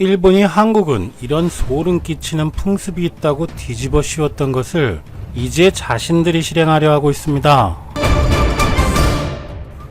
일본이 한국은 이런 소름 끼치는 풍습이 있다고 뒤집어 씌웠던 것을 이제 자신들이 실행하려 하고 있습니다.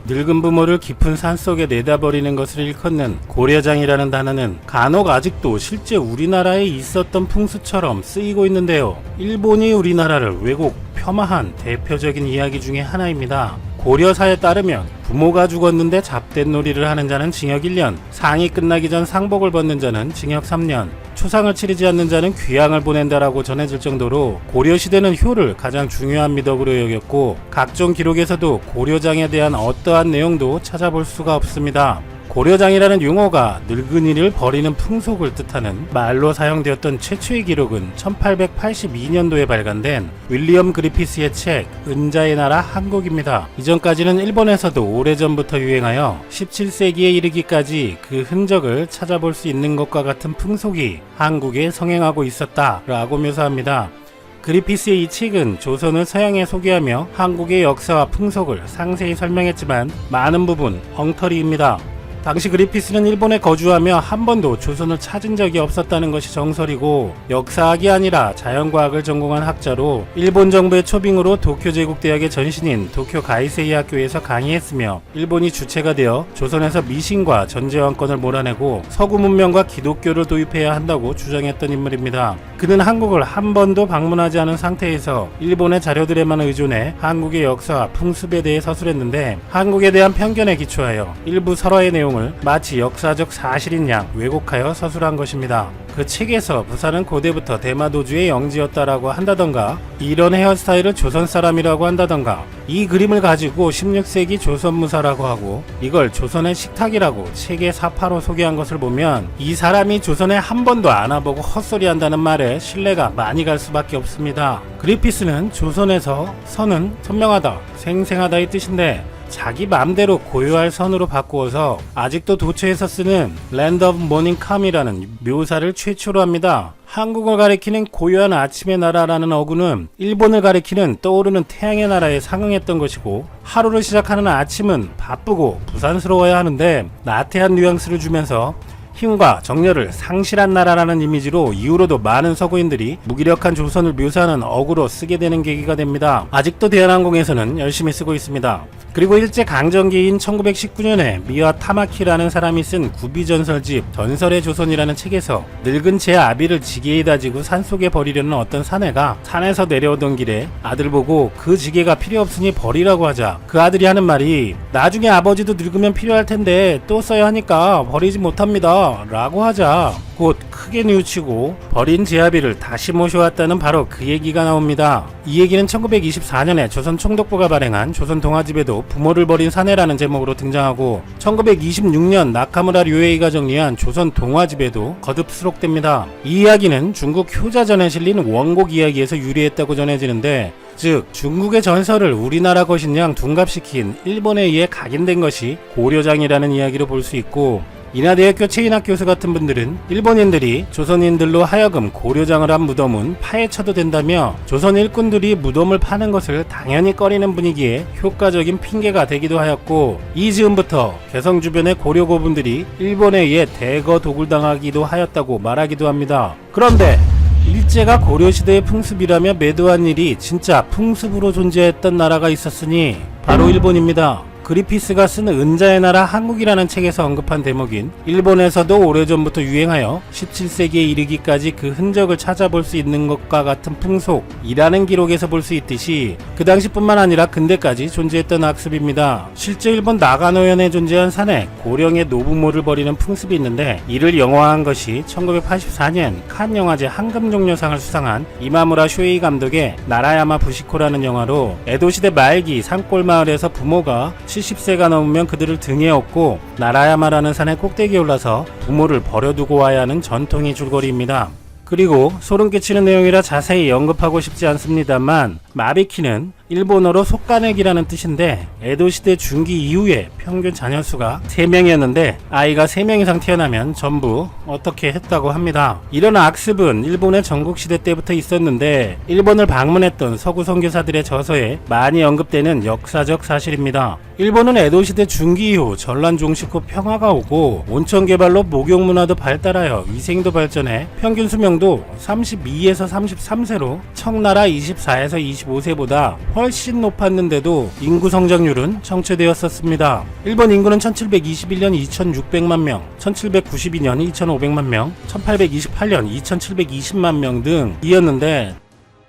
늙은 부모를 깊은 산속에 내다버리는 것을 일컫는 고려장이라는 단어는 간혹 아직도 실제 우리나라에 있었던 풍수처럼 쓰이고 있는데요. 일본이 우리나라를 왜곡, 폄하한 대표적인 이야기 중에 하나입니다. 고려사에 따르면 부모가 죽었는데 잡된 놀이를 하는 자는 징역 1년, 상이 끝나기 전 상복을 벗는 자는 징역 3년, 초상을 치르지 않는 자는 귀양을 보낸다라고 전해질 정도로 고려시대는 효를 가장 중요한 미덕으로 여겼고 각종 기록에서도 고려장에 대한 어떠한 내용도 찾아볼 수가 없습니다. 고려장이라는 용어가 늙은이를 버리는 풍속을 뜻하는 말로 사용되었던 최초의 기록은 1882년도에 발간된 윌리엄 그리피스의 책 은자의 나라 한국입니다. 이전까지는 일본에서도 오래전부터 유행하여 17세기에 이르기까지 그 흔적을 찾아볼 수 있는 것과 같은 풍속이 한국에 성행하고 있었다라고 묘사합니다. 그리피스의 이 책은 조선을 서양에 소개하며 한국의 역사와 풍속을 상세히 설명했지만 많은 부분 엉터리입니다. 당시 그리피스는 일본에 거주하며 한 번도 조선을 찾은 적이 없었다는 것이 정설이고 역사학이 아니라 자연과학을 전공한 학자로 일본 정부의 초빙으로 도쿄 제국대학의 전신인 도쿄 가이세이 학교에서 강의했으며 일본이 주체가 되어 조선에서 미신과 전제왕권을 몰아내고 서구 문명과 기독교를 도입해야 한다고 주장했던 인물입니다. 그는 한국을 한 번도 방문하지 않은 상태에서 일본의 자료들에만 의존해 한국의 역사와 풍습에 대해 서술했는데 한국에 대한 편견에 기초하여 일부 설화의 내용 을 마치 역사적 사실인 양 왜곡하여 서술한 것입니다. 그 책에서 부산은 고대부터 대마도주의 영지였다라고 한다던가 이런 헤어스타일을 조선 사람이라고 한다던가 이 그림을 가지고 16세기 조선무사라고 하고 이걸 조선의 식탁이라고 책의 사파로 소개한 것을 보면 이 사람이 조선에 한 번도 안 와보고 헛소리 한다는 말에 신뢰가 많이 갈 수밖에 없습니다. 그리피스는 조선에서 선은 선명하다, 생생하다의 뜻인데 자기 맘대로 고유할 선으로 바꾸어서 아직도 도처에서 쓰는 랜드 오브 모닝 캄이라는 묘사를 최초로 합니다. 한국을 가리키는 고유한 아침의 나라라는 어구는 일본을 가리키는 떠오르는 태양의 나라에 상응했던 것이고 하루를 시작하는 아침은 바쁘고 부산스러워야 하는데 나태한 뉘앙스를 주면서 힘과 정열을 상실한 나라라는 이미지로 이후로도 많은 서구인들이 무기력한 조선을 묘사하는 어구로 쓰게 되는 계기가 됩니다. 아직도 대한항공에서는 열심히 쓰고 있습니다. 그리고 일제 강점기인 1919년에 미와 타마키라는 사람이 쓴 구비전설집 전설의 조선이라는 책에서 늙은 제 아비를 지게에 다 지고 산속에 버리려는 어떤 사내가 산에서 내려오던 길에 아들 보고 그 지게가 필요 없으니 버리라고 하자 그 아들이 하는 말이 나중에 아버지도 늙으면 필요할 텐데 또 써야 하니까 버리지 못합니다 라고 하자 곧 크게 뉘우치고 버린 제아비를 다시 모셔왔다는 바로 그 얘기가 나옵니다. 이 얘기는 1924년에 조선 총독부가 발행한 조선 동화집에도 부모를 버린 사내라는 제목으로 등장하고 1926년 나카무라 류에이가 정리한 조선 동화집에도 거듭 수록됩니다. 이 이야기는 중국 효자전에 실린 원곡 이야기에서 유래했다고 전해지는데 즉 중국의 전설을 우리나라 것인 양 둔갑시킨 일본에 의해 각인된 것이 고려장이라는 이야기로 볼 수 있고 인하대학교 최인학 교수 같은 분들은 일본인들이 조선인들로 하여금 고려장을 한 무덤은 파헤쳐도 된다며 조선 일꾼들이 무덤을 파는 것을 당연히 꺼리는 분위기에 효과적인 핑계가 되기도 하였고 이 즈음부터 개성 주변의 고려 고분들이 일본에 의해 대거 도굴당하기도 하였다고 말하기도 합니다. 그런데 일제가 고려시대의 풍습이라며 매도한 일이 진짜 풍습으로 존재했던 나라가 있었으니 바로 일본입니다. 그리피스가 쓴 은자의 나라 한국이라는 책에서 언급한 대목인 일본에서도 오래전부터 유행하여 17세기에 이르기까지 그 흔적을 찾아볼 수 있는 것과 같은 풍속이라는 기록에서 볼 수 있듯이 그 당시뿐만 아니라 근대까지 존재했던 악습입니다. 실제 일본 나가노현에 존재한 산에 고령의 노부모를 버리는 풍습이 있는데 이를 영화한 것이 1984년 칸 영화제 황금종려상을 수상한 이마무라 쇼에이 감독의 나라야마 부시코라는 영화로 에도시대 말기 산골 마을에서 부모가 70세가 넘으면 그들을 등에 업고 나라야마라는 산의 꼭대기에 올라서 부모를 버려두고 와야 하는 전통의 줄거리입니다. 그리고 소름 끼치는 내용이라 자세히 언급하고 싶지 않습니다만 마비키는 일본어로 속가내기라는 뜻인데 에도 시대 중기 이후에 평균 자녀 수가 3명이었는데 아이가 3명 이상 태어나면 전부 어떻게 했다고 합니다. 이런 악습은 일본의 전국 시대 때부터 있었는데 일본을 방문했던 서구 선교사들의 저서에 많이 언급되는 역사적 사실입니다. 일본은 에도 시대 중기 이후 전란 종식 후 평화가 오고 온천 개발로 목욕 문화도 발달하여 위생도 발전해 평균 수명도 32에서 33세로 청나라 24에서 25세보다 훨씬 높았는데도 인구 성장률은 정체되었었습니다. 일본 인구는 1721년 2600만 명, 1792년 2500만 명, 1828년 2720만 명 등이었는데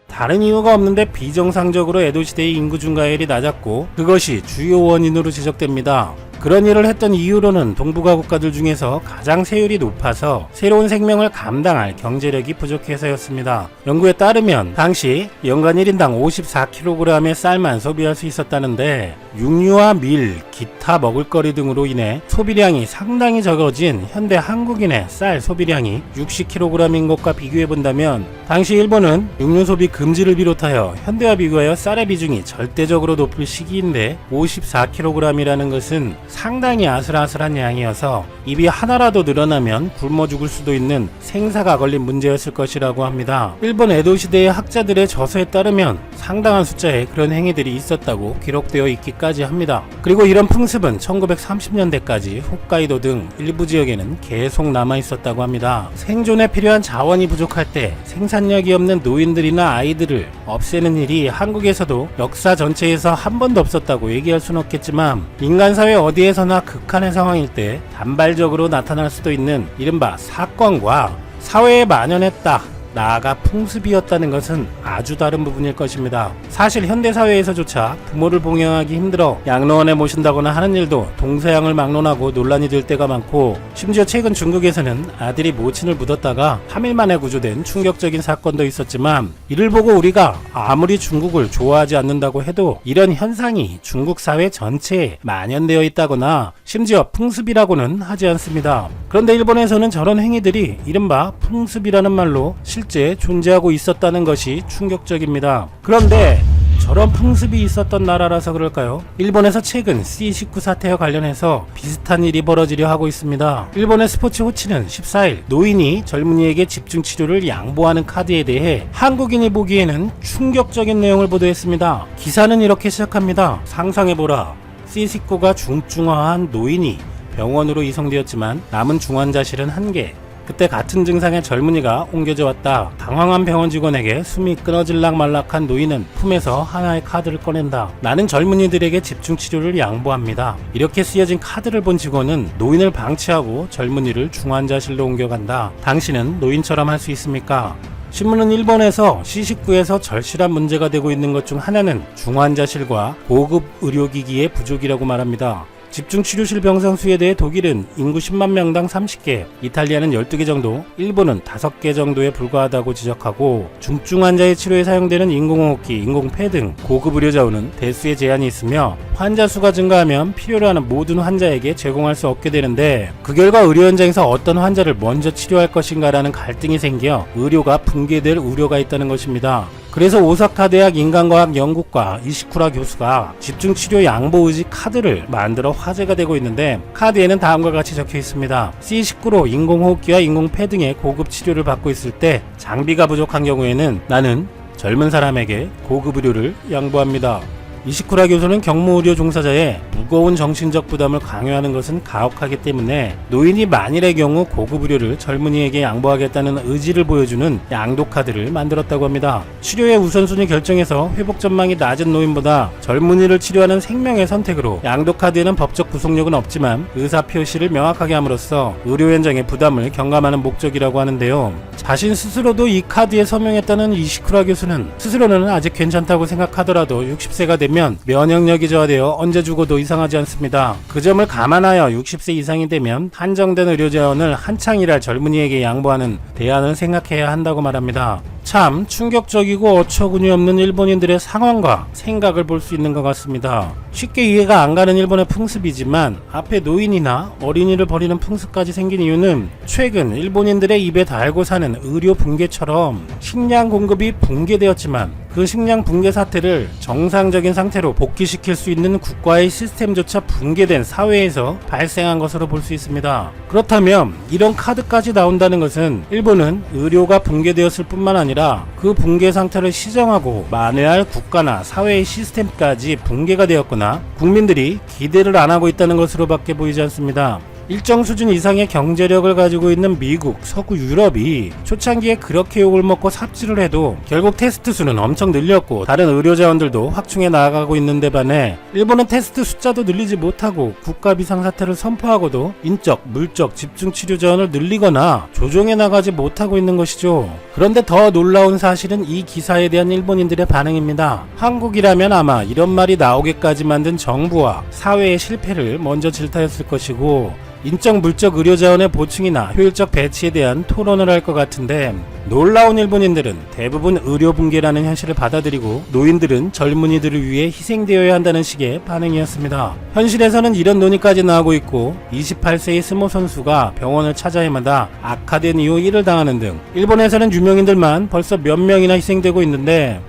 다른 이유가 없는데 비정상적으로 에도 시대의 인구 증가율이 낮았고 그것이 주요 원인으로 지적됩니다. 그런 일을 했던 이유로는 동북아 국가들 중에서 가장 세율이 높아서 새로운 생명을 감당할 경제력이 부족해서였습니다. 연구에 따르면 당시 연간 1인당 54kg의 쌀만 소비할 수 있었다는데 육류와 밀, 기타 먹을거리 등으로 인해 소비량이 상당히 적어진 현대 한국인의 쌀 소비량이 60kg인 것과 비교해 본다면 당시 일본은 육류 소비 금지를 비롯하여 현대와 비교하여 쌀의 비중이 절대적으로 높을 시기인데 54kg이라는 것은 상당히 아슬아슬한 양이어서 입이 하나라도 늘어나면 굶어 죽을 수도 있는 생사가 걸린 문제였을 것이라고 합니다. 일본 에도 시대의 학자들의 저서에 따르면 상당한 숫자의 그런 행위들이 있었다고 기록되어 있기까지 합니다. 그리고 이런 풍습은 1930년대까지 홋카이도 등 일부 지역에는 계속 남아 있었다고 합니다. 생존에 필요한 자원이 부족할 때 생산력이 없는 노인들이나 아이들을 없애는 일이 한국에서도 역사 전체에서 한 번도 없었다고 얘기할 수는 없겠지만 인간 사회 어디 에서나 극한의 상황일 때 단발적으로 나타날 수도 있는 이른바 사건과 사회에 만연했다. 나아가 풍습이었다는 것은 아주 다른 부분일 것입니다. 사실 현대사회에서조차 부모를 봉양하기 힘들어 양로원에 모신다거나 하는 일도 동서양을 막론하고 논란이 될 때가 많고 심지어 최근 중국에서는 아들이 모친을 묻었다가 3일 만에 구조된 충격적인 사건도 있었지만 이를 보고 우리가 아무리 중국을 좋아하지 않는다고 해도 이런 현상이 중국 사회 전체에 만연되어 있다거나 심지어 풍습이라고는 하지 않습니다. 그런데 일본에서는 저런 행위들이 이른바 풍습이라는 말로 실제 존재하고 있었다는 것이 충격적입니다. 그런데 저런 풍습이 있었던 나라라서 그럴까요? 일본에서 최근 C19 사태와 관련해서 비슷한 일이 벌어지려 하고 있습니다. 일본의 스포츠 호치는 14일 노인이 젊은이에게 집중 치료를 양보하는 카드에 대해 한국인이 보기에는 충격적인 내용을 보도했습니다. 기사는 이렇게 시작합니다. 상상해보라. C19가 중증화한 노인이 병원으로 이송되었지만 남은 중환자실은 한 개. 그때 같은 증상의 젊은이가 옮겨져 왔다. 당황한 병원 직원에게 숨이 끊어질락 말락한 노인은 품에서 하나의 카드를 꺼낸다. 나는 젊은이들에게 집중 치료를 양보합니다. 이렇게 쓰여진 카드를 본 직원은 노인을 방치하고 젊은이를 중환자실로 옮겨간다. 당신은 노인처럼 할 수 있습니까? 신문은 일본에서 C19에서 절실한 문제가 되고 있는 것 중 하나는 중환자실과 고급 의료기기의 부족이라고 말합니다. 집중치료실 병상 수에 대해 독일은 인구 10만 명당 30개, 이탈리아는 12개 정도, 일본은 5개 정도에 불과하다고 지적하고 중증 환자의 치료에 사용되는 인공호흡기, 인공폐 등 고급 의료 자원은 대수에 제한이 있으며 환자 수가 증가하면 필요로 하는 모든 환자에게 제공할 수 없게 되는데 그 결과 의료 현장에서 어떤 환자를 먼저 치료할 것인가라는 갈등이 생겨 의료가 붕괴될 우려가 있다는 것입니다. 그래서 오사카 대학 인간과학 연구과 이시쿠라 교수가 집중치료 양보 의지 카드를 만들어 화제가 되고 있는데 카드에는 다음과 같이 적혀 있습니다. C19로 인공호흡기와 인공폐 등의 고급 치료를 받고 있을 때 장비가 부족한 경우에는 나는 젊은 사람에게 고급 의료를 양보합니다. 이시쿠라 교수는 경무의료 종사자의 무거운 정신적 부담을 강요하는 것은 가혹하기 때문에 노인이 만일의 경우 고급 의료를 젊은이에게 양보하겠다는 의지를 보여주는 양도 카드를 만들었다고 합니다. 치료의 우선순위 결정에서 회복 전망이 낮은 노인보다 젊은이를 치료하는 생명의 선택으로 양도 카드에는 법적 구속력은 없지만 의사 표시를 명확하게 함으로써 의료 현장의 부담을 경감하는 목적이라고 하는데요. 자신 스스로도 이 카드에 서명했다는 이시쿠라 교수는 스스로는 아직 괜찮다고 생각하더라도 60세가 되면 면역력이 저하되어 언제 죽어도 이상하지 않습니다. 그 점을 감안하여 60세 이상이 되면 한정된 의료 자원을 한창 일할 젊은이에게 양보하는 대안을 생각해야 한다고 말합니다. 참 충격적이고 어처구니 없는 일본인들의 상황과 생각을 볼 수 있는 것 같습니다. 쉽게 이해가 안 가는 일본의 풍습이지만 앞에 노인이나 어린이를 버리는 풍습까지 생긴 이유는 최근 일본인들의 입에 달고 사는 의료 붕괴처럼 식량 공급이 붕괴되었지만 그그 식량 붕괴 사태를 정상적인 상태로 복귀시킬 수 있는 국가의 시스템조차 붕괴된 사회에서 발생한 것으로 볼 수 있습니다. 그렇다면 이런 카드까지 나온다는 것은 일본은 의료가 붕괴되었을 뿐만 아니라 그 붕괴 상태를 시정하고 만회할 국가나 사회의 시스템까지 붕괴가 되었거나 국민들이 기대를 안 하고 있다는 것으로밖에 보이지 않습니다. 일정 수준 이상의 경제력을 가지고 있는 미국, 서구 유럽이 초창기에 그렇게 욕을 먹고 삽질을 해도 결국 테스트 수는 엄청 늘렸고 다른 의료 자원들도 확충해 나아가고 있는데 반해 일본은 테스트 숫자도 늘리지 못하고 국가 비상 사태를 선포하고도 인적, 물적, 집중 치료 자원을 늘리거나 조정해 나가지 못하고 있는 것이죠. 그런데 더 놀라운 사실은 이 기사에 대한 일본인들의 반응입니다. 한국이라면 아마 이런 말이 나오게까지 만든 정부와 사회의 실패를 먼저 질타했을 것이고 인적 물적 의료 자원의 보충이나 효율적 배치에 대한 토론을 할 것 같은데 놀라운 일본인들은 대부분 의료 붕괴라는 현실을 받아들이고 노인들은 젊은이들을 위해 희생되어야 한다는 식의 반응이었습니다. 현실에서는 이런 논의까지 나오고 있고 28세의 스모 선수가 병원을 찾아 헤마다 악화된 이후 일을 당하는 등 일본에서는 유명인들만 벌써 몇 명이나 희생되고 있는데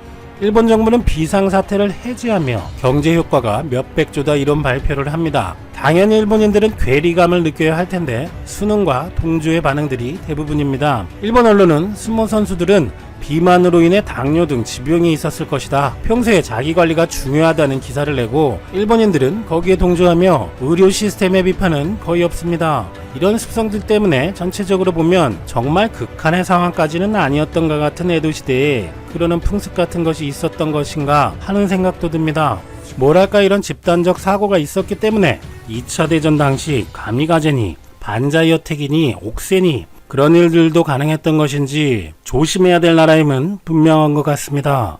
일본 정부는 비상사태를 해제하며 경제 효과가 몇백 조다 이런 발표를 합니다. 당연히 일본인들은 괴리감을 느껴야 할 텐데 수능과 동조의 반응들이 대부분입니다. 일본 언론은 스모 선수들은 비만으로 인해 당뇨 등 지병이 있었을 것이다. 평소에 자기 관리가 중요하다는 기사를 내고 일본인들은 거기에 동조하며 의료 시스템의 비판은 거의 없습니다. 이런 습성들 때문에 전체적으로 보면 정말 극한의 상황까지는 아니었던 것 같은 에도 시대에 그러는 풍습 같은 것이 있었던 것인가 하는 생각도 듭니다. 뭐랄까 이런 집단적 사고가 있었기 때문에 2차 대전 당시 가미가제니 반자이어택이니 옥세니 그런 일들도 가능했던 것인지 조심해야 될 나라임은 분명한 것 같습니다.